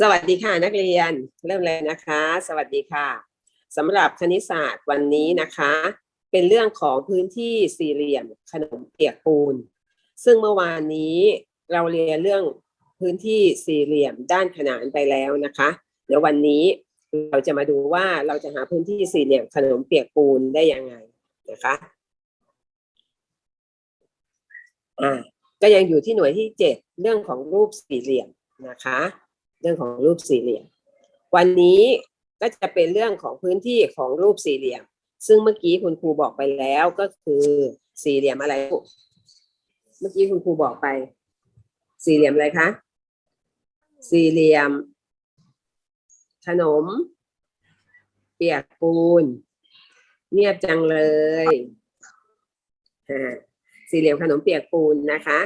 สวัสดีค่ะนักเรียนเริ่มเลยนะคะ สวัสดีค่ะสำหรับคณิตศาสตร์วันนี้นะคะ เป็นเรื่องของพื้นที่สี่เหลี่ยมขนมเปียกปูน ซึ่งเมื่อวานนี้เราเรียนเรื่องพื้นที่สี่เหลี่ยมด้านขนานไปแล้วนะคะ เดี๋ยววันนี้เราจะมาดูว่าเราจะหาพื้นที่สี่เหลี่ยมขนมเปียกปูนได้ยังไงนะคะอ่าก็ยังอยู่ที่หน่วยที่เจ็ดเรื่องของรูปสี่เหลี่ยมนะคะ เรื่องของรูปสี่เหลี่ยม วันนี้ก็จะเป็นเรื่องของพื้นที่ของรูปสี่เหลี่ยม ซึ่งเมื่อกี้คุณครูบอกไปแล้วก็คือสี่เหลี่ยมอะไร เมื่อกี้คุณครูบอกไป สี่เหลี่ยมอะไรคะ สี่เหลี่ยม ขนม เปียกปูน เงียบจังเลย สี่เหลี่ยมขนมเปียกปูนนะคะ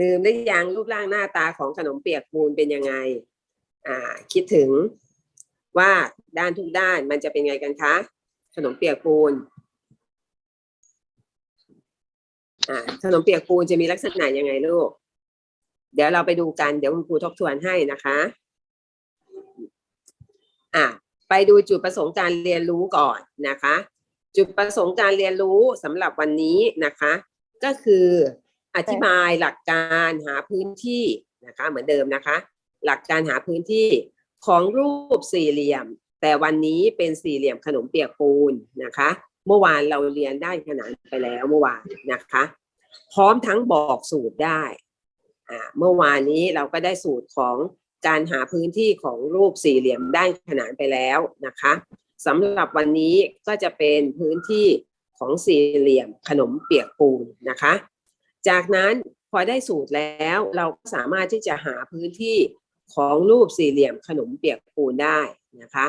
ลืมได้ยังรูปร่างหน้าตาของขนมเปียกปูนเป็นยังไง อ่า คิดถึงว่าด้านทุกด้านมันจะเป็นไงกันคะ ขนมเปียกปูนอ่าขนมเปียกปูนจะมีลักษณะยังไงลูก เดี๋ยวเราไปดูกันเดี๋ยวคุณครูทบทวนให้นะคะ อ่าไปดูจุดประสงค์การเรียนรู้ก่อนนะคะ จุดประสงค์การเรียนรู้สำหรับวันนี้นะคะ ก็คือ อธิบายหลักการหาพื้นที่นะคะ เหมือนเดิมนะคะ หลักการหาพื้นที่ของรูปสี่เหลี่ยม แต่วันนี้เป็นสี่เหลี่ยมขนมเปียกปูนนะคะ เมื่อวานเราเรียนได้ขนาดไปแล้วเมื่อวานนะคะ พร้อมทั้งบอกสูตรได้อ่าเมื่อวานนี้เราก็ได้สูตรของการหาพื้นที่ของรูปสี่เหลี่ยมได้ขนานไปแล้วนะคะสำหรับวันนี้ก็จะเป็นพื้นที่ของสี่เหลี่ยมขนมเปียกปูนนะคะ จากนั้นพอได้สูตรแล้วเราก็สามารถที่จะหาพื้นที่ของรูปสี่เหลี่ยมขนมเปียกปูนได้นะคะ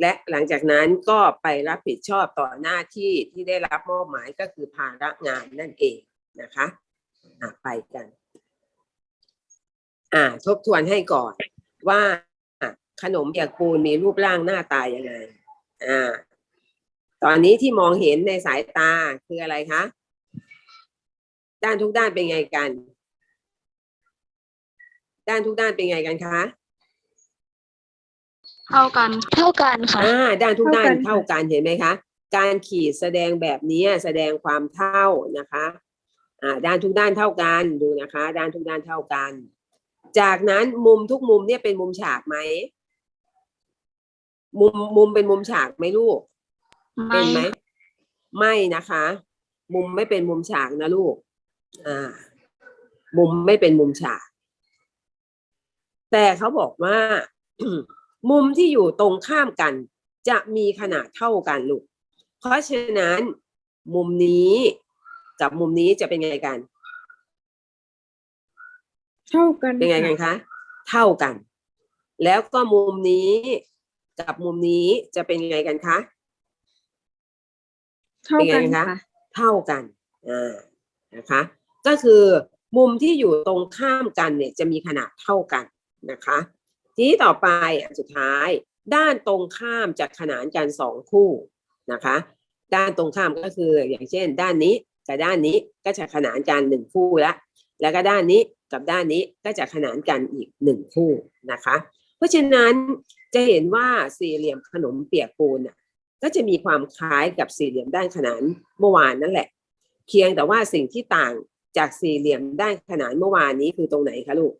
และหลังจากนั้นก็ไปรับผิดชอบต่อหน้าที่ที่ได้รับมอบหมายก็คือภาระงานนั่นเองนะคะไปกัน อ่า ทบทวนให้ก่อนว่าขนมเปียกปูนมีรูปร่างหน้าตายังไง อ่า ตอนนี้ที่มองเห็นในสายตาคืออะไรคะ ด้านทุกด้านเป็นไงกัน ด้านทุกด้านเป็นไงกันคะ เท่ากัน เท่ากันค่ะ อ่าด้านทุกด้านเท่ากันเท่ากันเห็นไหมคะ การขีดแสดงแบบนี้แสดงความเท่านะคะอ่าด้านทุกด้านเท่ากันดูนะคะ ด้านทุกด้านเท่ากัน จากนั้นมุมทุกมุมเนี่ยเป็นมุมฉากไหมมุมมุมเป็นมุมฉากไหมลูก เป็นไหมไม่นะคะ มุมไม่เป็นมุมฉากนะลูกอ่า มุมไม่เป็นมุมฉาก แต่เขาบอกว่า มุมที่อยู่ตรงข้ามกัน จะมีขนาดเท่ากันลูก เพราะฉะนั้น มุมนี้กับมุมนี้จะเป็นไงกัน เท่ากันเป็นไงกันคะ เท่ากัน แล้วก็มุมนี้กับมุมนี้จะเป็นไงกันคะเท่ากันเป็นไงคะค่ะเท่ากัน อ่า นะคะ ก็คือมุมที่อยู่ตรงข้ามกันเนี่ยจะมีขนาดเท่ากันนะคะ ทีนี้ต่อไปอันสุดท้าย ด้านตรงข้ามจะขนานกันสองคู่นะคะ ด้านตรงข้ามก็คืออย่างเช่น ด้านนี้กับด้านนี้ก็จะขนานกันหนึ่งคู่ละแล้วก็ด้านนี้กับด้านนี้ก็จะขนานกันอีกหนึ่งคู่นะคะ เพราะฉะนั้นจะเห็นว่าสี่เหลี่ยมขนมเปียกปูนน่ะก็จะมีความคล้ายกับสี่เหลี่ยมด้านขนานเมื่อวานนั่นแหละ เพียงแต่ว่าสิ่งที่ต่าง จากสี่เหลี่ยมด้านขนานเมื่อวานนี้คือตรงไหนคะลูก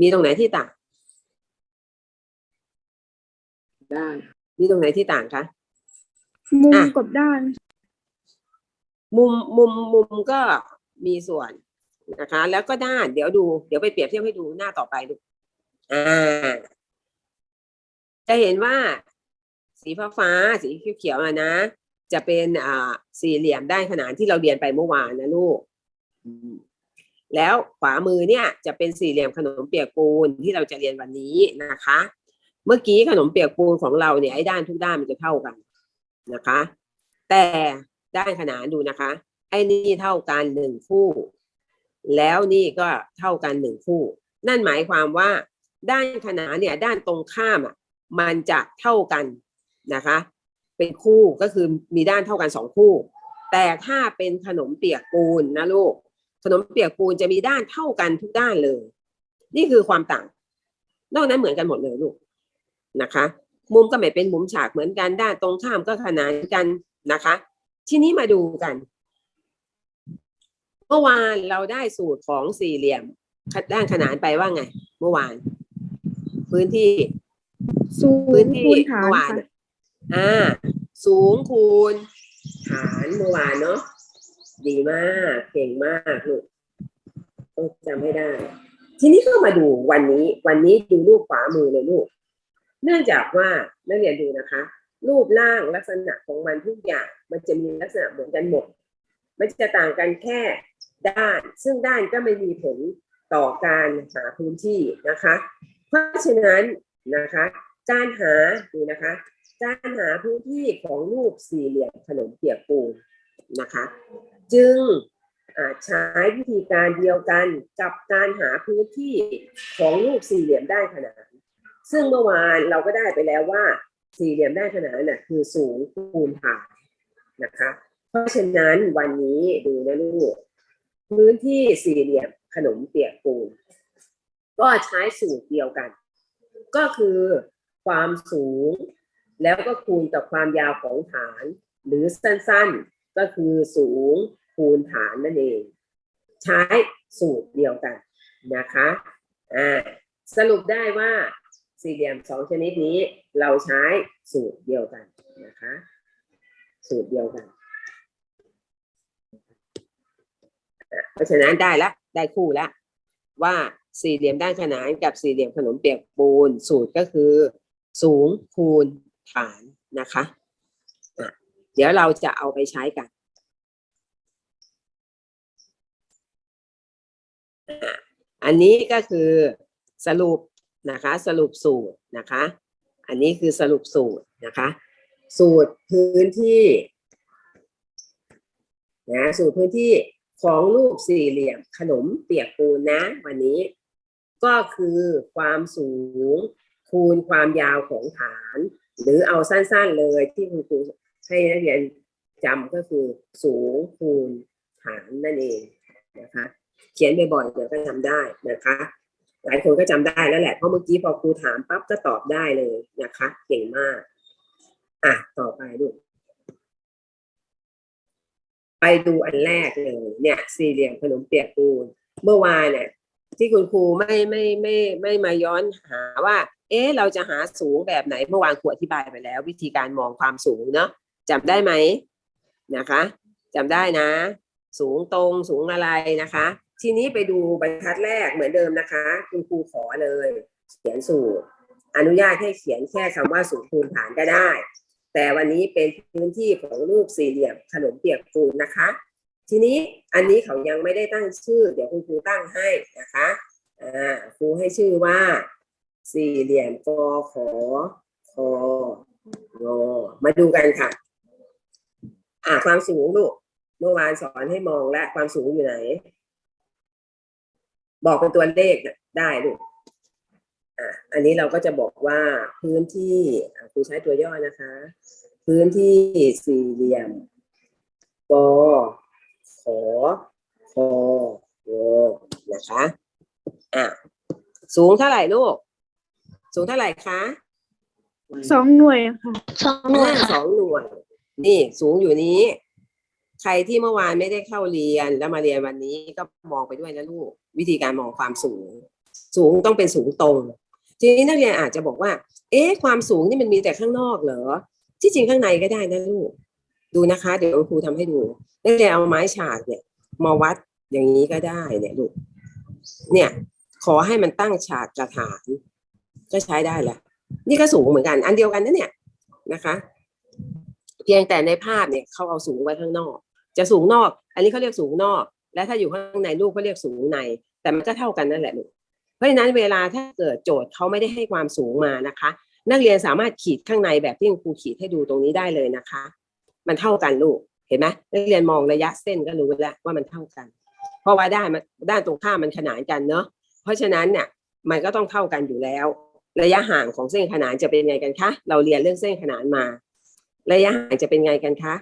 มีตรงไหนที่ต่าง ด้าน มีตรงไหนที่ต่างคะ มุมอะ กับด้าน มุมมุมมุมก็มีส่วนนะคะ แล้วก็ด้านเดี๋ยวดู เดี๋ยวไปเปรียบเทียบให้ดูหน้าต่อไปดูอ่า จะเห็นว่า สีฟ้าฟ้าๆสีเขียวๆอะนะ จะเป็นอ่าสี่เหลี่ยมด้านขนานที่เราเรียนไปเมื่อวานนะลูก แล้วขวามือเนี่ยจะเป็นสี่เหลี่ยมขนมเปียกปูนที่เราจะเรียนวันนี้นะคะ เมื่อกี้ขนมเปียกปูนของเราเนี่ยไอ้ด้านทุกด้านมันจะเท่ากันนะคะ แต่ด้านขนานดูนะคะ ไอ้นี่เท่ากันหนึ่งคู่ แล้วนี่ก็เท่ากันหนึ่งคู่ นั่นหมายความว่า ด้านขนานเนี่ยด้านตรงข้ามอะมันจะเท่ากันนะคะ เป็นคู่ก็คือมีด้านเท่ากันสองคู่ แต่ถ้าเป็นขนมเปียกปูนนะลูก ขนมเปียกปูนจะมีด้านเท่ากันทุกด้านเลย นี่คือความต่าง นอกนั้นเหมือนกันหมดเลยลูกนะคะ มุมก็ไม่เป็นมุมฉากเหมือนกันด้านตรงข้ามก็ขนานกันนะคะ ทีนี้มาดูกัน เมื่อวานเราได้สูตรของสี่เหลี่ยมด้านขนานไปว่าไง เมื่อวาน พื้นที่สูงพื้นที่คูณฐานเมื่อวานค่ะ อ่าสูงคูณ ฐานเมื่อวานเนาะดีมาก เก่งมากลูกต้องจำให้ได้ ทีนี้ก็มาดูวันนี้ วันนี้ดูรูปขวามือเลยลูก เนื่องจากว่านักเรียนดูนะคะ รูปร่างลักษณะของมันทุกอย่างมันจะมีลักษณะเหมือนกันหมด มันจะต่างกันแค่ด้าน ซึ่งด้านก็ไม่มีผลต่อการหาพื้นที่นะคะ เพราะฉะนั้นนะคะ การหาดูนะคะ การหาพื้นที่ของรูปสี่เหลี่ยมขนมเปียกปูนะคะ จึงอาจใช้วิธีการเดียวกันกับการหาพื้นที่ของรูปสี่เหลี่ยมได้ขนาน ซึ่งเมื่อวานเราก็ได้ไปแล้วว่าสี่เหลี่ยมได้ขนานน่ะคือสูงคูณฐานนะคะ เพราะฉะนั้นวันนี้ดูนะลูกพื้นที่สี่เหลี่ยมขนมเปียกปูนก็ใช้สูตรเดียวกัน ก็คือความสูง แล้วก็คูณกับความยาวของฐาน หรือสั้นๆ ก็คือสูงคูณฐานนั่นเอง ใช้สูตรเดียวกันนะคะอ่าสรุปได้ว่าสี่เหลี่ยมสองชนิดนี้เราใช้สูตรเดียวกันนะคะ สูตรเดียวกัน เพราะฉะนั้นได้ละได้คู่ละว่าสี่เหลี่ยมด้านขนานกับสี่เหลี่ยมขนมเปียกปูนสูตรก็คือ สูงคูณ ฐานนะคะ เดี๋ยวเราจะเอาไปใช้กันอันนี้ก็คือสรุปนะคะ สรุปสูตรนะคะ อันนี้คือสรุปสูตรนะคะ สูตรพื้นที่นะสูตรพื้นที่ของรูปสี่เหลี่ยมขนมเปียกปูนนะ วันนี้ก็คือความสูงคูณความยาวของฐาน หรือเอาสั้นๆเลยที่คุณครูให้นักเรียนจำก็คือสูงคูณฐานนั่นเองนะคะ เขียนบ่อยๆเดี๋ยวก็จำได้นะคะ หลายคนก็จำได้แล้วแหละเพราะเมื่อกี้พอครูถามปั๊บก็ตอบได้เลยนะคะเก่งมากอะต่อไปดูไปดูอันแรกเลยเนี่ยสี่เหลี่ยมขนมเปียกปูนเมื่อวานเนี่ย ที่คุณครูไม่ไม่ไม่ไม่มาย้อนหาว่า เอ๊ะเราจะหาสูงแบบไหนเมื่อวานครูอธิบายไปแล้ว วิธีการมองความสูงเนาะจำได้ไหมนะคะจำได้นะ สูงตรงสูงอะไรนะคะ ทีนี้ไปดูบรรทัดแรกเหมือนเดิมนะคะ คุณครูขอเลย เขียนสูตรอนุญาตให้เขียนแค่คำว่าสูงคูณฐานก็ได้ แต่วันนี้เป็นพื้นที่ของรูปสี่เหลี่ยมขนมเปียกปูนนะคะ ทีนี้อันนี้เขายังไม่ได้ตั้งชื่อ เดี๋ยวคุณครูตั้งให้นะคะอ่าครูให้ชื่อว่า สี่เหลี่ยมกอขอคองอมาดูกันค่ะ อ่าความสูงลูกเมื่อวานสอนให้มองแล้วความสูงอยู่ไหน บอกเป็นตัวเลขได้ลูกอะอันนี้เราก็จะบอกว่าพื้นที่ครูใช้ตัวย่อนะคะ พื้นที่สี่เหลี่ยมกอ ขอคองอนะคะอะสูงเท่าไหร่ลูก สูงเท่าไหร่คะสองหน่วยค่ะสองหน่วยอ่าค่ะสองหน่วย นี่สูงอยู่นี้ ใครที่เมื่อวานไม่ได้เข้าเรียนแล้วมาเรียนวันนี้ก็มองไปด้วยนะลูก วิธีการมองความสูง สูงต้องเป็นสูงตรง ทีนี้นักเรียนอาจจะบอกว่า เอ๊ะ ความสูงนี่มันมีแต่ข้างนอกเหรอ ที่จริงข้างในก็ได้นะลูก ดูนะคะ เดี๋ยวครูทำให้ดูนักเรียนเอาไม้ฉากเนี่ย มาวัดอย่างนี้ก็ได้เนี่ยลูกเนี่ย ขอให้มันตั้งฉากกระถางก็ใช้ได้แหละ นี่ก็สูงเหมือนกัน อันเดียวกันนะเนี่ยนะคะ เพียงแต่ในภาพเนี่ยเขาเอาสูงไว้ข้างนอก จะสูงนอก อันนี้เขาเรียกสูงนอก และถ้าอยู่ข้างในลูกเขาเรียกสูงใน แต่มันก็เท่ากันนั่นแหละลูกเพราะฉะนั้นเวลาถ้าเกิดโจทย์เขาไม่ได้ให้ความสูงมานะคะ นักเรียนสามารถขีดข้างในแบบที่ครูขีดให้ดูตรงนี้ได้เลยนะคะ มันเท่ากันลูกเห็นไหมนักเรียนมองระยะเส้นก็รู้แล้วว่ามันเท่ากัน เพราะว่าด้านมันด้านตรงข้ามมันขนานกันเนาะเพราะฉะนั้นเนี่ยมันก็ต้องเท่ากันอยู่แล้ว ระยะห่างของเส้นขนานจะเป็นไงกันคะ เราเรียนเรื่องเส้นขนานมา ระยะห่างจะเป็นไงกันคะ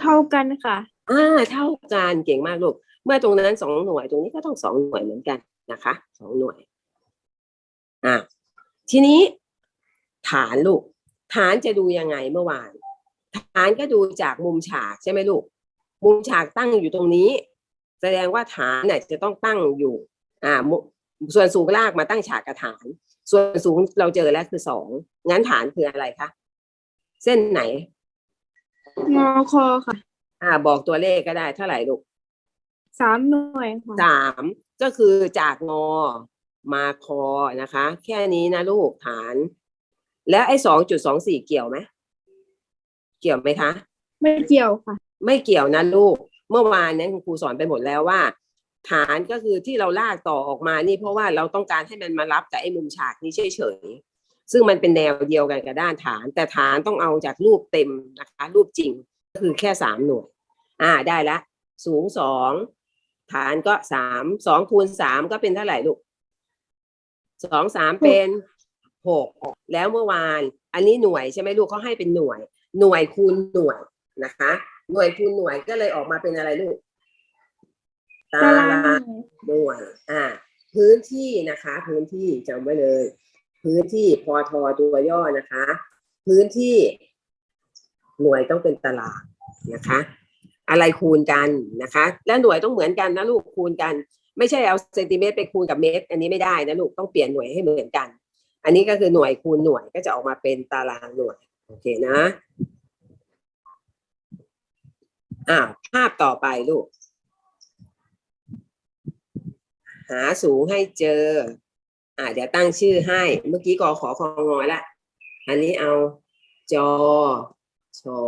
เท่ากันค่ะอ่าเท่ากันเก่งมากลูก เมื่อตรงนั้นสองหน่วยตรงนี้ก็ต้องสองหน่วยเหมือนกันนะคะสองหน่วยอะทีนี้ฐานลูก ฐานจะดูยังไงเมื่อวาน ฐานก็ดูจากมุมฉากใช่ไหมลูก มุมฉากตั้งอยู่ตรงนี้ แสดงว่าฐานเนี่ยจะต้องตั้งอยู่อ่ามุส่วนสูงลากมาตั้งฉากกับฐาน ส่วนสูงเราเจอแล้วคือสองงั้นฐานคืออะไรคะเส้นไหนงอคอค่ะ อ่า บอกตัวเลขก็ได้เท่าไหร่ลูกสามหน่วยค่ะสามก็คือจากงอมาคอนะคะ แค่นี้นะลูกฐาน แล้วไอ้สองจุดสองสี่เกี่ยวไหม เกี่ยวไหมคะ ไม่เกี่ยวค่ะ ไม่เกี่ยวนะลูก เมื่อวานเนี่ยคุณครูสอนไปหมดแล้วว่า ฐานก็คือที่เราลากต่อออกมานี่เพราะว่าเราต้องการให้มันมารับกับไอ้มุมฉากนี้เฉยๆซึ่งมันเป็นแนวเดียวกันกับด้านฐาน แต่ฐานต้องเอาจากรูปเต็มนะคะ รูปจริงก็คือแค่สามหน่วย อ่าได้ละ สูงสองฐานก็สามสองคูณสามก็เป็นเท่าไหร่ลูกสองสามเป็นหกแล้วเมื่อวาน อันนี้หน่วยใช่ไหมลูกเขาให้เป็นหน่วย หน่วยคูณหน่วยนะคะ หน่วยคูณหน่วยก็เลยออกมาเป็นอะไรลูกตารางรางหน่วย อ่า พื้นที่นะคะ พื้นที่จำไว้เลย พื้นที่พอทอตัวย่อนะคะ พื้นที่ หน่วยต้องเป็นตารางนะคะ อะไรคูณกันนะคะ และหน่วยต้องเหมือนกันนะลูกคูณกัน ไม่ใช่เอาเซนติเมตรไปคูณกับเมตร อันนี้ไม่ได้นะลูกต้องเปลี่ยนหน่วยให้เหมือนกัน อันนี้ก็คือหน่วยคูณหน่วยก็จะออกมาเป็นตารางหน่วย โอเคนะอ่าภาพต่อไปลูก หาสูงให้เจอ อ่าเดี๋ยวตั้งชื่อให้ เมื่อกี้กอขอคองอละ อันนี้เอาจอชอ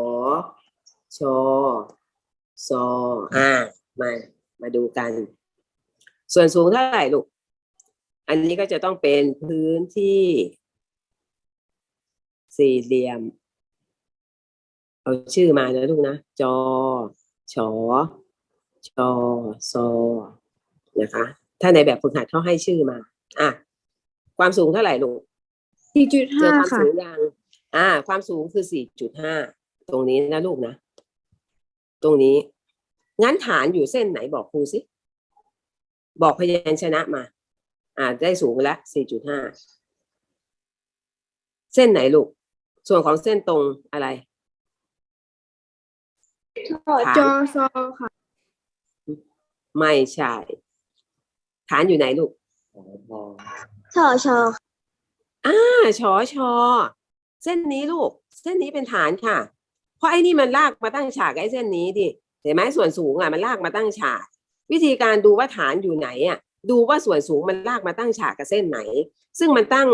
ชอซออ่ามามาดูกัน ส่วนสูงเท่าไหร่ลูก อันนี้ก็จะต้องเป็นพื้นที่ สี่เหลี่ยม เอาชื่อมานะลูกนะ จอ ชอ ชอซอนะคะ ถ้าในแบบฝึกหัดเขาให้ชื่อมา อะ ความสูงเท่าไหร่ลูกสี่จุดเจห้าอความค่ะ สูงยังอ่า ความสูงคือสี่จุดห้าตรงนี้นะลูกนะ ตรงนี้ งั้นฐานอยู่เส้นไหนบอกครูสิ บอกพยัญชนะมา อ่า ได้สูงแล้วสี่จุดห้า เส้นไหนลูก ส่วนของเส้นตรงอะไรฐานจอซอค่ะ ไม่ใช่ ฐานอยู่ไหนลูกชอชออ่าชอชอ เส้นนี้ลูก เส้นนี้เป็นฐานค่ะ เพราะไอ้นี่มันลากมาตั้งฉากไอ้เส้นนี้ดิเห็นไหมส่วนสูงอะมันลากมาตั้งฉาก วิธีการดูว่าฐานอยู่ไหนอะ ดูว่าส่วนสูงมันลากมาตั้งฉากกับเส้นไหน ซึ่งมันตั้ง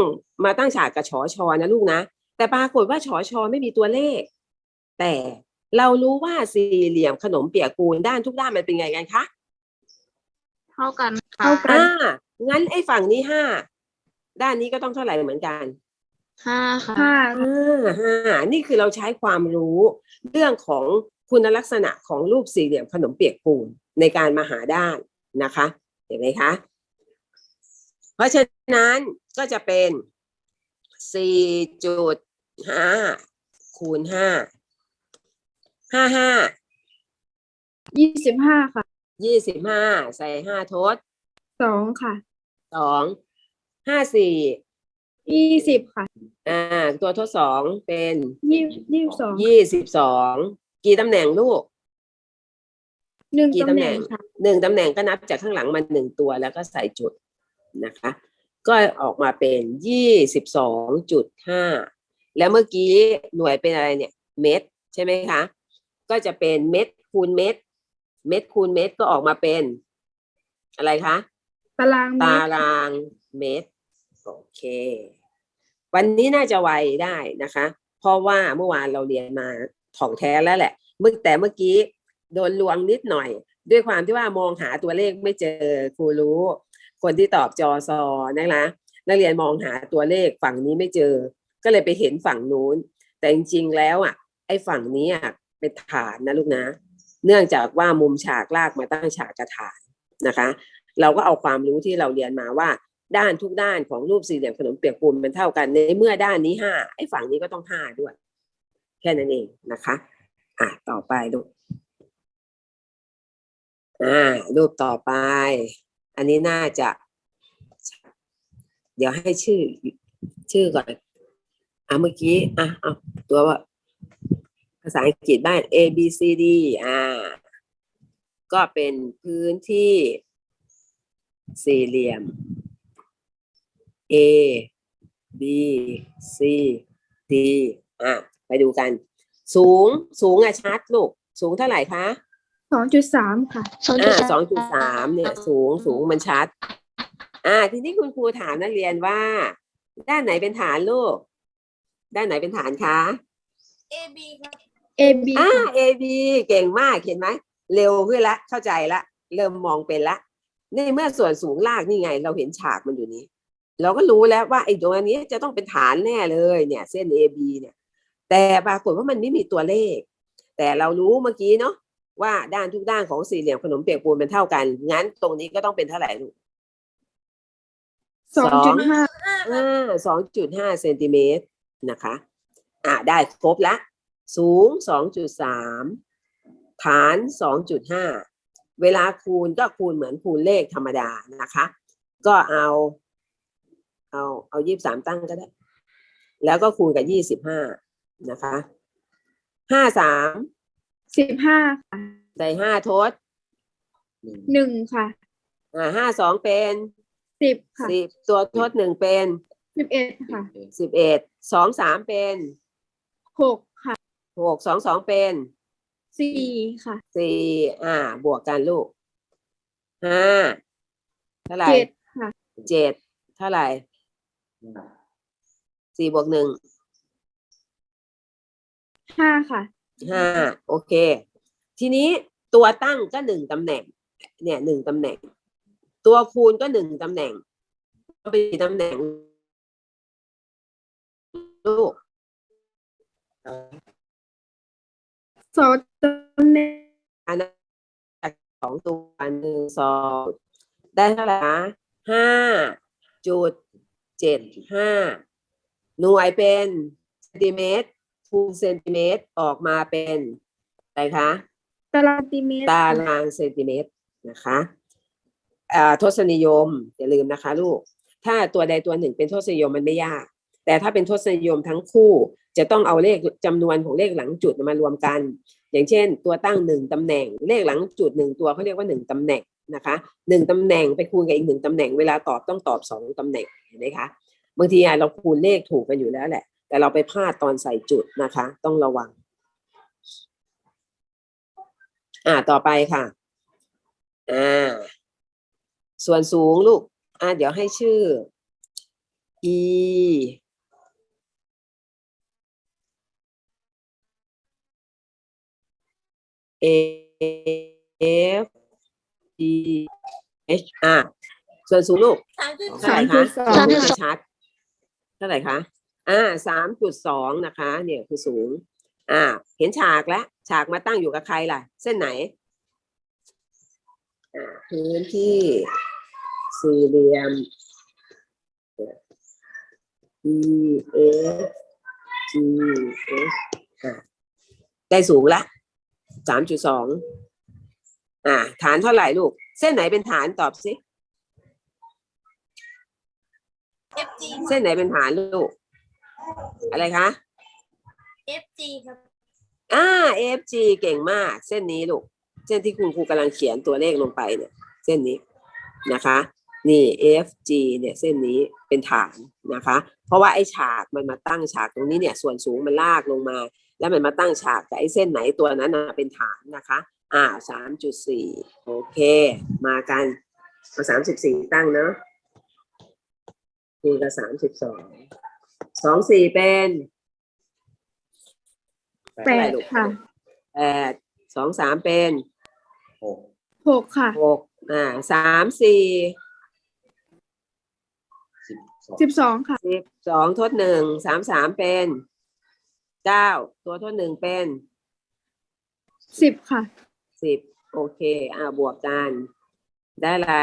มาตั้งฉากกับชอชอนะลูกนะ แต่ปรากฏว่าชอชอไม่มีตัวเลข แต่เรารู้ว่าสี่เหลี่ยมขนมเปียกปูนด้านทุกด้านมันเป็นไงกันคะเท่ากันเท่ากันอ่างั้นไอ้ฝั่งนี้ห้าด้านนี้ก็ต้องเท่าไหร่เหมือนกันห้าค่ะห้าอ่าห้านี่คือเราใช้ความรู้เรื่องของคุณลักษณะของรูปสี่เหลี่ยมขนมเปียกปูนในการมาหาด้านนะคะ เห็นไหมคะ เพราะฉะนั้นก็จะเป็น สี่จุดห้าคูณห้าห้าห้ายี่สิบห้าค่ะ ยี่สิบห้าใส่ห้าทดสองค่ะ สองห้าสี่ยี่สิบค่ะ อ่า ตัวทดสองเป็นยี่ยี่สิบสองยี่สิบสองกี่ตำแหน่งลูก หนึ่งกี่ตำตำแหแหน่น่งงค่ะ หนึ่งตำแหน่งก็นับจากข้างหลังมาหนึ่งตัวแล้วก็ใส่จุดนะคะ ก็ออกมาเป็นยี่สิบสองจุดห้าแล้วเมื่อกี้หน่วยเป็นอะไรเนี่ย เม็ดใช่ไหมคะ ก็จะเป็นเม็ดคูณเม็ด เม็ดคูณเม็ดก็ออกมาเป็น อะไรคะตารางเมตาตรรางเมตรโอเค วันนี้น่าจะไวได้นะคะ เพราะว่าเมื่อวานเราเรียนมาถ่องแท้แล้วแหละเมื่อแต่เมื่อกี้โดนลวงนิดหน่อย ด้วยความที่ว่ามองหาตัวเลขไม่เจอครูรู้ คนที่ตอบจอซอนะคะนักเรียนมองหาตัวเลขฝั่งนี้ไม่เจอ ก็เลยไปเห็นฝั่งนู้น แต่จริงๆแล้วอะไอ้ฝั่งนี้อะเป็นฐานนะลูกนะ เนื่องจากว่ามุมฉากลากมาตั้งฉากกระฐานนะคะ เราก็เอาความรู้ที่เราเรียนมาว่า ด้านทุกด้านของรูปสี่เหลี่ยมขนมเปียกปูนมันเท่ากันในเมื่อด้านนี้ห้าไอ้ฝั่งนี้ก็ต้องห้าด้วย แค่นั้นเองนะคะอะต่อไปดูกอ่ารูปต่อไป อันนี้น่าจะ เดี๋ยวให้ชื่อ ชื่อก่อนอะเมื่อกี้อะเอาตัวว่าภาษาอังกฤษบ้าน A B C D อ่า ก็เป็นพื้นที่สี่เหลี่ยม A B C D อะ ไปดูกัน สูง สูงอะชัดลูก สูงเท่าไหร่คะ สองจุดสามค่ะอ่าสองจุดสามเนี่ยสูงสูงมันชัด อ่า ทีนี้คุณครูถามนักเรียนว่า ด้านไหนเป็นฐานลูก ด้านไหนเป็นฐานคะ A B อ่าค่ะ A B เก่งมากเห็นไหมเร็วขึ้นละ เข้าใจละ เริ่มมองเป็นละ ในเมื่อส่วนสูงลากนี่ไง เราเห็นฉากมันอยู่นี้ เราก็รู้แล้วว่าไอ้ตรงนี้จะต้องเป็นฐานแน่เลยเนี่ย เส้น A B เนี่ย แต่ปรากฏว่ามันไม่มีตัวเลข แต่เรารู้เมื่อกี้เนาะ ว่าด้านทุกด้านของสี่เหลี่ยมขนมเปียกปูนเป็นเท่ากัน งั้นตรงนี้ก็ต้องเป็นเท่าไหร่ลูกสองจุดห้าอ่าสองจุดห้าเซนติเมตรนะคะ อ่าได้ครบละ สูงสองจุดสามฐานสองจุดห้าเวลาคูณก็คูณเหมือนคูณเลขธรรมดานะคะ ก็เอา เอาเอายี่สามตั้งก็ได้ แล้วก็คูณกับยี่สิบห้านะคะห้าสาม สิบห้าค่ะใส่ห้าทดหนึ่งค่ะอ่าห้าสองเป็นสิบค่ะสิบตัวทดหนึ่งเป็นสิบเอ็ดค่ะสิบเอ็ดสองสามเป็นหกค่ะหกสองสองเป็นสี่ค่ะสี่อ่า บวกกันลูกห้าเท่าไหร่เจ็ดค่ะเจ็ดเท่าไหร่สี่บวกหนึ่งห้าค่ะ ห้าโอเค ทีนี้ตัวตั้งก็หนึ่งตำแหน่ง เนี่ยหนึ่งตำแหน่ง ตัวคูณก็หนึ่งตำแหน่งก็เป็นตำแหน่งลูกสองตำแหน่งอันนั้นสองตัวหนึ่งสองได้เท่าไหร่ห้าจุดเจ็ดห้าหน่วยเป็นเซนติเมตร คูณเซนติเมตรออกมาเป็นอะไรคะ ตารางเซนติเมตรตารางเซนติเมตรนะคะอ่าทศนิยมอย่าลืมนะคะ ลูก ถ้าตัวใดตัวหนึ่งเป็นทศนิยมมันไม่ยาก แต่ถ้าเป็นทศนิยมทั้งคู่จะต้องเอาเลขจำนวนของเลขหลังจุดมารวมกัน อย่างเช่น ตัวตั้งหนึ่งตำแหน่ง เลขหลังจุดหนึ่งตัวเขาเรียกว่าหนึ่งตำแหน่งนะคะหนึ่งตำแหน่งไปคูณกับอีกหนึ่งตำแหน่งเวลาตอบต้องตอบสองตำแหน่งเห็นไหมคะบางทีอะเราคูณเลขถูกกันอยู่แล้วแหละ แต่เราไปพลาดตอนใส่จุดนะคะ ต้องระวัง อ่าต่อไปค่ะ อ่า ส่วนสูงลูก อ่าเดี๋ยวให้ชื่อ e f g h อ่าส่วนสูงลูกเท่าไหร่คะสามจุดสองพูดชัดๆเท่าไหร่คะ อ่าสามจุดสองนะคะ เนี่ยคือสูง อ่า เห็นฉากแล้ว ฉากมาตั้งอยู่กับใครล่ะ เส้นไหน อ่า พื้นที่สี่เหลี่ยม E F G H อ่าได้สูงละสามจุดสอง อ่า ฐานเท่าไหร่ลูก เส้นไหนเป็นฐานตอบสิ FG เส้นไหนเป็นฐานลูก อะไรคะ FG ครับ อ่า FG เก่งมาก เส้นนี้ลูก เส้นที่คุณครูกำลังเขียนตัวเลขลงไปเนี่ย เส้นนี้นะคะ นี่ FG เนี่ยเส้นนี้เป็นฐานนะคะ เพราะว่าไอ้ฉากมันมาตั้งฉากตรงนี้เนี่ยส่วนสูงมันลากลงมา แล้วมันมาตั้งฉากกับไอ้เส้นไหนตัวนั้นนะเป็นฐานนะคะ อ่าสามจุดสี่โอเค มากันเอาสามสิบสี่ตั้งเนาะคูณกับสามสิบสอง สองสี่เป็นแปดค่ะแปดสองสามเป็นหกค่ะหกอ่าสามสี่สิบสองค่ะสิบสองทดหนึ่งสามสามเป็นเก้าตัวทดหนึ่งเป็นสิบค่ะสิบโอเค อ่าบวกกัน ได้อะไร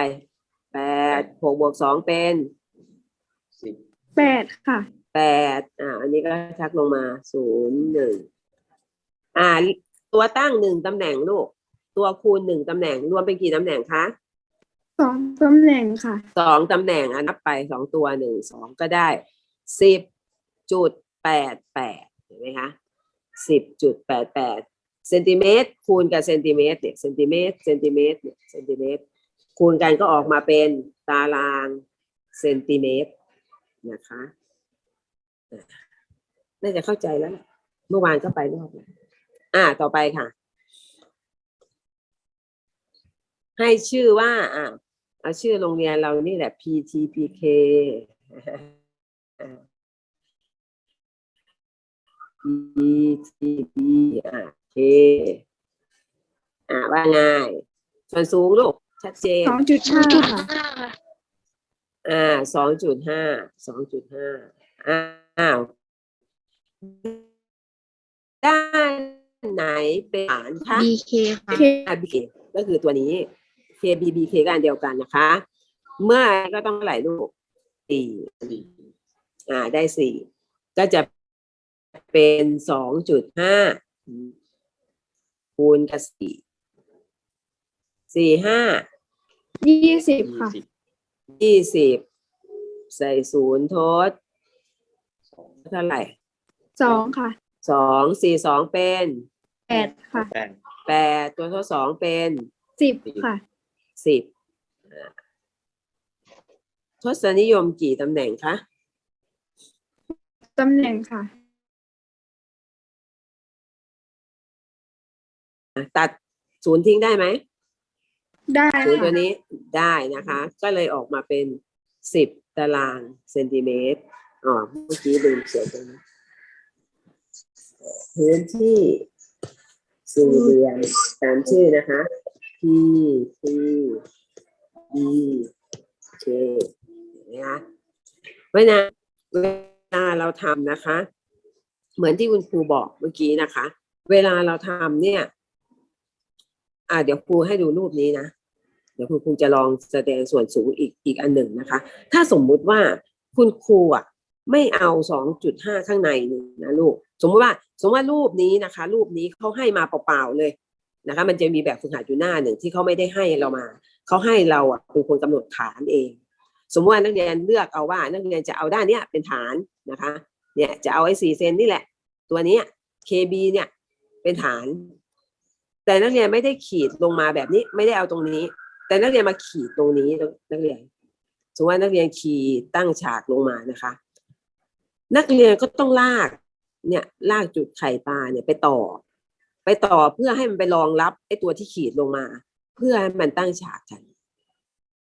แปดหกบวกสองเป็นแปดค่ะ แปดอ่า อันนี้ก็ชักลงมาศูนย์หนึ่งอ่า ตัวตั้งหนึ่งตำแหน่งลูก ตัวคูณหนึ่งตำแหน่ง รวมเป็นกี่ตำแหน่งคะสองตำแหน่งค่ะ สองตำแหน่งอะนับไปสองตัวหนึ่งสองก็ได้สิบจุดแปดแปดเห็นไหมคะสิบจุดแปดแปดเซนติเมตรคูณกับเซนติเมตรเนี่ยเซนติเมตรเซนติเมตรเนี่ยเซนติเมตรคูณกันก็ออกมาเป็นตารางเซนติเมตรนะคะอะ น่าจะเข้าใจแล้วแหละเมื่อวานก็ไปรอบแล้วอ่า ต่อไปค่ะ ให้ชื่อว่า อ่าเอาชื่อโรงเรียนเรานี่แหละ PTPK อ่า PTP อ่า K อ่าว่าไงส่วนสูงลูก ชัดเจนสองจุดห้าค่ะอ่าสองจุดห้าสองจุดห้าอ้า วด้านไหนเป็นฐานคะ BK ค่ะเค BK ก็คือตัวนี้ KBBK ก็อันเดียวกันนะคะ เมื่อก็ต้องเท่าไหร่ลูกสี่อ่าได้สี่ก็จะเป็นสองจุดห้าคูณกับสี่สี่ห้ายี่สิบค่ะยี่สิบใส่ศูนย์ทด เท่าไหร่สองค่ะสองสี่สองเป็นแปดค่ะแปดแปดตัวทดสองเป็นสิบค่ะสิบอ่าทศนิยมกี่ตำแหน่งคะตำแหน่งค่ะ ตัดศูนย์ทิ้งได้ไหมได้ศูนย์ค่ะตัวนี้ได้นะคะ ก็เลยออกมาเป็นสิบตารางเซนติเมตร อ๋อเมื่อกี้ลืมเขียนตรงนี้พื้นที่สี่เหลี่ยมตามชื่อนะคะ P T E K เห็นไหมคะเพราะฉะนั้นเวลาเราทำนะคะ เหมือนที่คุณครูบอกเมื่อกี้นะคะ เวลาเราทำเนี่ย อ่าเดี๋ยวครูให้ดูรูปนี้นะ เดี๋ยวคุณครูจะลองแสดงส่วนสูงอีกอีกอันหนึ่งนะคะ ถ้าสมมุติว่าคุณครูอะ ไม่เอาสองจุดห้าข้างในนี่นะลูก สมมติว่า สมมติว่ารูปนี้นะคะ รูปนี้เขาให้มาเปล่าๆเลยนะคะ มันจะมีแบบฝึกหัดอยู่หน้าหนึ่งที่เขาไม่ได้ให้เรามาเขาให้เราอะเป็นคนกำหนดฐานเอง สมมติว่านักเรียนเลือกเอาว่า นักเรียนจะเอาด้านเนี้ยเป็นฐานนะคะ เนี่ยจะเอาไอ้สี่เซนนี่แหละ ตัวนี้ KB เนี่ยเป็นฐาน แต่นักเรียนไม่ได้ขีดลงมาแบบนี้ไม่ได้เอาตรงนี้ แต่นักเรียนมาขีดตรงนี้นักเรียนสมมติว่านักเรียนขีดตั้งฉากลงมานะคะ นักเรียนก็ต้องลากเนี่ยลากจุดไข่ปลาเนี่ยไปต่อ ไปต่อเพื่อให้มันไปรองรับไอ้ตัวที่ขีดลงมา เพื่อให้มันตั้งฉากกัน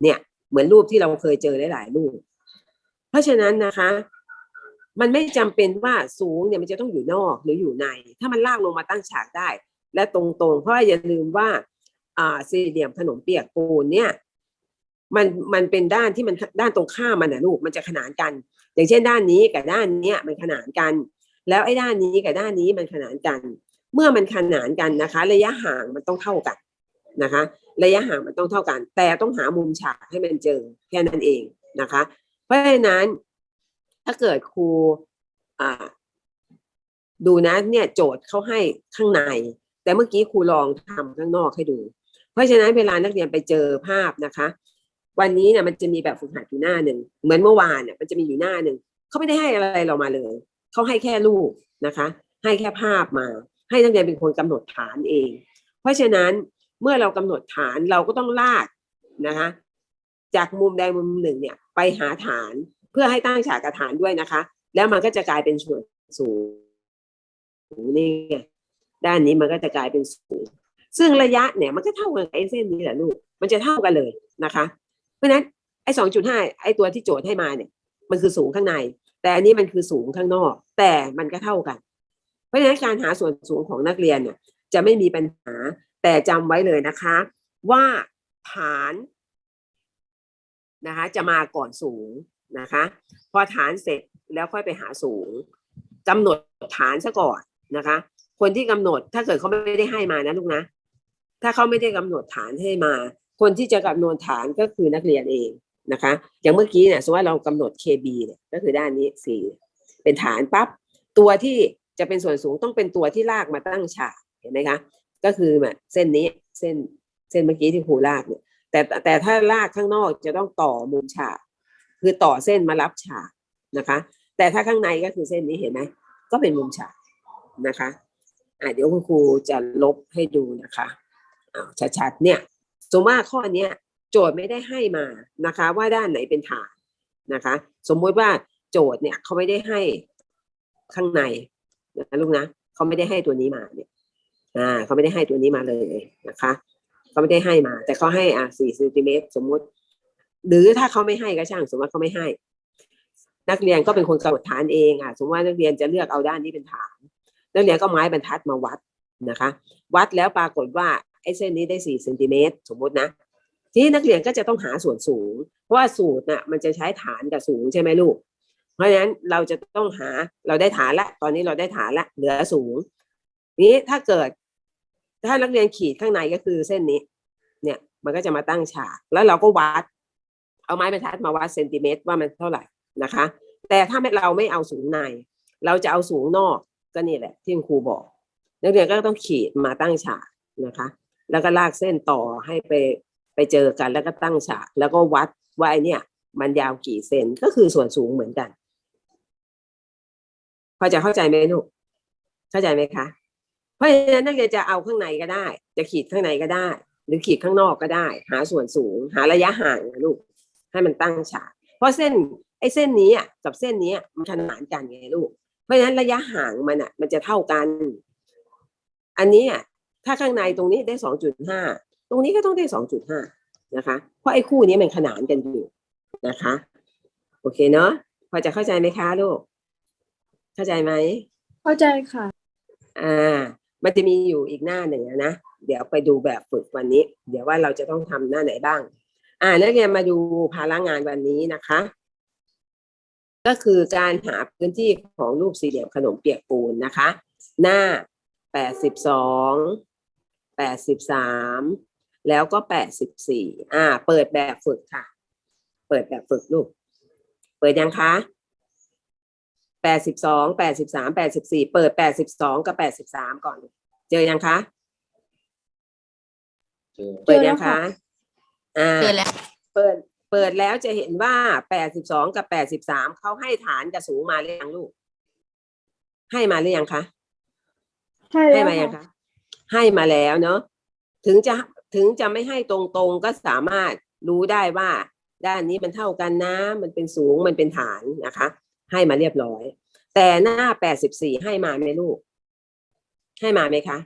เนี่ยเหมือนรูปที่เราเคยเจอหลายๆรูป เพราะฉะนั้นนะคะ มันไม่จำเป็นว่าสูงเนี่ยมันจะต้องอยู่นอกหรืออยู่ใน ถ้ามันลากลงมาตั้งฉากได้ และตรงๆ เพราะอย่าลืมว่า อ่าสี่เหลี่ยมขนมเปียกปูนเนี่ย มันมันเป็นด้านที่มันด้านตรงข้ามมันนะลูกมันจะขนานกัน อย่างเช่นด้านนี้กับด้านนี้มันขนานกัน แล้วไอ้ด้านนี้กับด้านนี้มันขนานกัน เมื่อมันขนานกันนะคะ ระยะห่างมันต้องเท่ากันนะคะ ระยะห่างมันต้องเท่ากัน แต่ต้องหามุมฉากให้มันเจอแค่นั้นเองนะคะ เพราะฉะนั้นถ้าเกิดครูดูนะเนี่ยโจทย์เขาให้ข้างใน แต่เมื่อกี้ครูลองทำข้างนอกให้ดู เพราะฉะนั้นเวลานักเรียนไปเจอภาพนะคะ วันนี้เนี่ยมันจะมีแบบฝึกหัดอยู่หน้าหนึ่งเหมือนเมื่อวานเนี่ยมันจะมีอยู่หน้าหนึ่งเขาไม่ได้ให้อะไรเรามาเลยเขาให้แค่รูปนะคะ ให้แค่ภาพมา ให้นักเรียนเป็นคนกำหนดฐานเอง เพราะฉะนั้นเมื่อเรากำหนดฐานเราก็ต้องลากนะคะ จากมุมใดมุมหนึ่งเนี่ยไปหาฐานเพื่อให้ตั้งฉากกับฐานด้วยนะคะ แล้วมันก็จะกลายเป็นส่วนสูงนี่ไงด้านนี้มันก็จะกลายเป็นสูงซึ่งระยะเนี่ยมันก็เท่ากันกับไอ้เส้นนี้แหละลูก มันจะเท่ากันเลยนะคะ ราะนั้นไอ้สองจุดห้าไอ้ตัวที่โจทย์ให้มาเนี่ย มันคือสูงข้างใน แต่อันนี้มันคือสูงข้างนอก แต่มันก็เท่ากัน เพราะฉะนั้นการหาส่วนสูงของนักเรียนเนี่ยจะไม่มีปัญหา แต่จำไว้เลยนะคะ ว่าฐานนะคะ จะมาก่อนสูงนะคะ พอฐานเสร็จแล้วค่อยไปหาสูงกำหนดฐานซะก่อนนะคะ คนที่กำหนดถ้าเกิดเขาไม่ได้ให้มานะลูกนะ ถ้าเขาไม่ได้กำหนดฐานให้มา คนที่จะกำหนดฐานก็คือนักเรียนเองนะคะ อย่างเมื่อกี้เนี่ยสมมติว่าเรากำหนด KB เนี่ยก็คือด้านนี้สี่เป็นฐานปั๊บตัวที่จะเป็นส่วนสูงต้องเป็นตัวที่ลากมาตั้งฉากเห็นไหมคะก็คือแบบเส้นนี้เส้นเส้นเมื่อกี้ที่ครูลากเนี่ยแต่แต่ถ้าลากข้างนอกจะต้องต่อมุมฉาก คือต่อเส้นมารับฉากนะคะ แต่ถ้าข้างในก็คือเส้นนี้เห็นไหมก็เป็นมุมฉากนะคะอะเดี๋ยวคุณครูจะลบให้ดูนะคะอ้าวชัดๆเนี่ย สมมติว่าข้อเนี้ยโจทย์ไม่ได้ให้มานะคะ ว่าด้านไหนเป็นฐานนะคะ สมมุติว่าโจทย์เนี่ยเขาไม่ได้ให้ข้างในนะลูกนะเขาไม่ได้ให้ตัวนี้มาเนี่ยอ่าเขาไม่ได้ให้ตัวนี้มาเลยนะคะเขาไม่ได้ให้มา แต่เขาให้อะสี่เซนติเมตรสมมุติ หรือถ้าเขาไม่ให้ก็ช่าง สมมติว่าเขาไม่ให้ นักเรียนก็เป็นคนกำหนดฐานเองอะสมมติว่านักเรียนจะเลือกเอาด้านนี้เป็นฐาน นักเรียนก็ไม้บรรทัดมาวัดนะคะ วัดแล้วปรากฏว่า ไอ้เส้นนี้ได้สี่เซนติเมตรสมมตินะ ทีนี้นักเรียนก็จะต้องหาส่วนสูง เพราะว่าสูตรน่ะมันจะใช้ฐานกับสูงใช่ไหมลูก เพราะฉะนั้นเราจะต้องหาเราได้ฐานละ ตอนนี้เราได้ฐานละเหลือสูง นี้ถ้าเกิด ถ้านักเรียนขีดข้างในก็คือเส้นนี้ เนี่ยมันก็จะมาตั้งฉาก แล้วเราก็วัด เอาไม้บรรทัดมาวัดเซนติเมตรว่ามันเท่าไหร่นะคะ แต่ถ้าไม่เราไม่เอาสูงใน เราจะเอาสูงนอกก็นี่แหละที่ครูบอก นักเรียนก็ต้องขีดมาตั้งฉากนะคะ แล้วก็ลากเส้นต่อให้ไปไปเจอกันแล้วก็ตั้งฉากแล้วก็วัดว่าไอเนี่ย มันยาวกี่เซนก็คือส่วนสูงเหมือนกันพอจะเข้าใจไหมลูกเข้าใจไหมคะเพราะฉะนั้นนักเรียนจะเอาข้างในก็ได้ จะขีดข้างในก็ได้ หรือขีดข้างนอกก็ได้ หาส่วนสูง หาระยะห่างนะลูกให้มันตั้งฉาก เพราะเส้นไอ้เส้นนี้กับเส้นนี้มันขนานกันไงลูก เพราะฉะนั้นระยะห่างมันอะ มันจะเท่ากัน อันนี้อะ ถ้าข้างในตรงนี้ได้สองจุดห้าตรงนี้ก็ต้องได้สองจุดห้านะคะ เพราะไอ้คู่นี้มันขนานกันอยู่นะคะ โอเคเนาะพอจะเข้าใจไหมคะลูก เข้าใจไหมเข้าใจค่ะอ่า มันจะมีอยู่อีกหน้าหนึ่งอะนะเดี๋ยวไปดูแบบฝึกวันนี้ เดี๋ยวว่าเราจะต้องทำหน้าไหนบ้าง อ่านักเรียนมาดูภาระงานวันนี้นะคะ ก็คือการหาพื้นที่ของรูปสี่เหลี่ยมขนมเปียกปูนนะคะ หน้าแปดสิบสอง แปดสิบสามแล้วก็แปดสิบสี่อ่า เปิดแบบฝึกค่ะ เปิดแบบฝึกลูก เปิดยังคะแปดสิบสองแปดสิบสามแปดสิบสี่เปิดแปดสิบสองกับแปดสิบสามก่อน เจอยังคะเจอเปิดเจอแล้ยังวค่ะคะอ่าเจอแล้วเปิดเปิดแล้วจะเห็นว่าแปดสิบสองกับแปดสิบสามเขาให้ฐานกับสูงมาหรือยังลูก ให้มาหรือยังคะ ใช่ให้แล้วมายังค่ะคะ ให้มาแล้วเนาะถึงจะถึงจะไม่ให้ตรงๆก็สามารถรู้ได้ว่า ด้านนี้มันเท่ากันนะ มันเป็นสูงมันเป็นฐานนะคะ ให้มาเรียบร้อย แต่หน้าแปดสิบสี่ให้มาไหมลูก ให้มาไหมคะ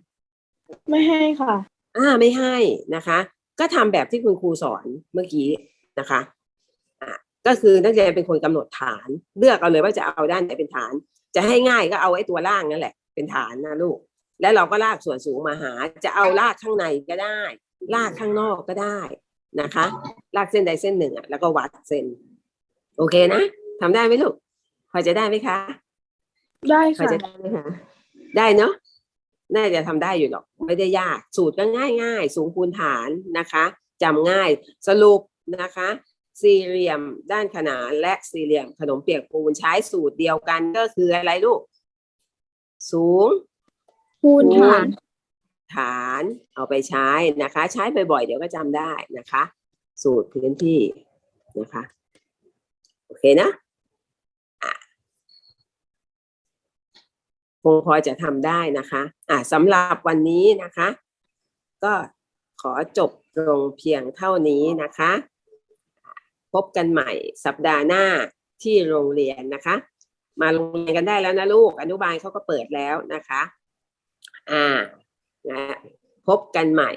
ไม่ให้ค่ะ อ่าไม่ให้นะคะ ก็ทำแบบที่คุณครูสอนเมื่อกี้นะคะอะก็คือนักเรียนเป็นคนกำหนดฐาน เลือกเอาเลยว่าจะเอาด้านไหนเป็นฐาน จะให้ง่ายก็เอาไอ้ตัวล่างนั่นแหละ เป็นฐานนะลูก แล้วเราก็ลากส่วนสูงมาหา จะเอาลากข้างในก็ได้ ลากข้างนอกก็ได้นะคะ ลากเส้นใดเส้นหนึ่งอะแล้วก็วัดเส้น โอเคนะทำได้ไหมลูกพอจะได้ไหมคะ ได้พอค่ะจะได้ไหมคะได้เนาะน่าจะทำได้อยู่หรอก ไม่ได้ยากสูตรก็ง่ายง่ายๆสูงคูณฐานนะคะจำง่ายสรุปนะคะ สี่เหลี่ยมด้านขนานและสี่เหลี่ยมขนมเปียกปูนใช้สูตรเดียวกันก็คืออะไรลูก สูง คูณฐาน ฐานเอาไปใช้นะคะ ใช้บ่อยๆเดี๋ยวก็จำได้นะคะ สูตรพื้นที่นะคะ โอเคนะอะคงพอจะทำได้นะคะ อะสำหรับวันนี้นะคะ ก็ขอจบลงเพียงเท่านี้นะคะ พบกันใหม่สัปดาห์หน้าที่โรงเรียนนะคะ มาโรงเรียนกันได้แล้วนะลูก อนุบาลเขาก็เปิดแล้วนะคะ อ่านะพบกันใหม่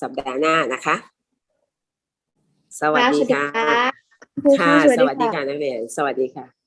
สัปดาห์หน้านะคะ สวัสดีค่ะครูค่ะค่ะ สวัสดีค่ะนักเรียน สวัสดีค่ะ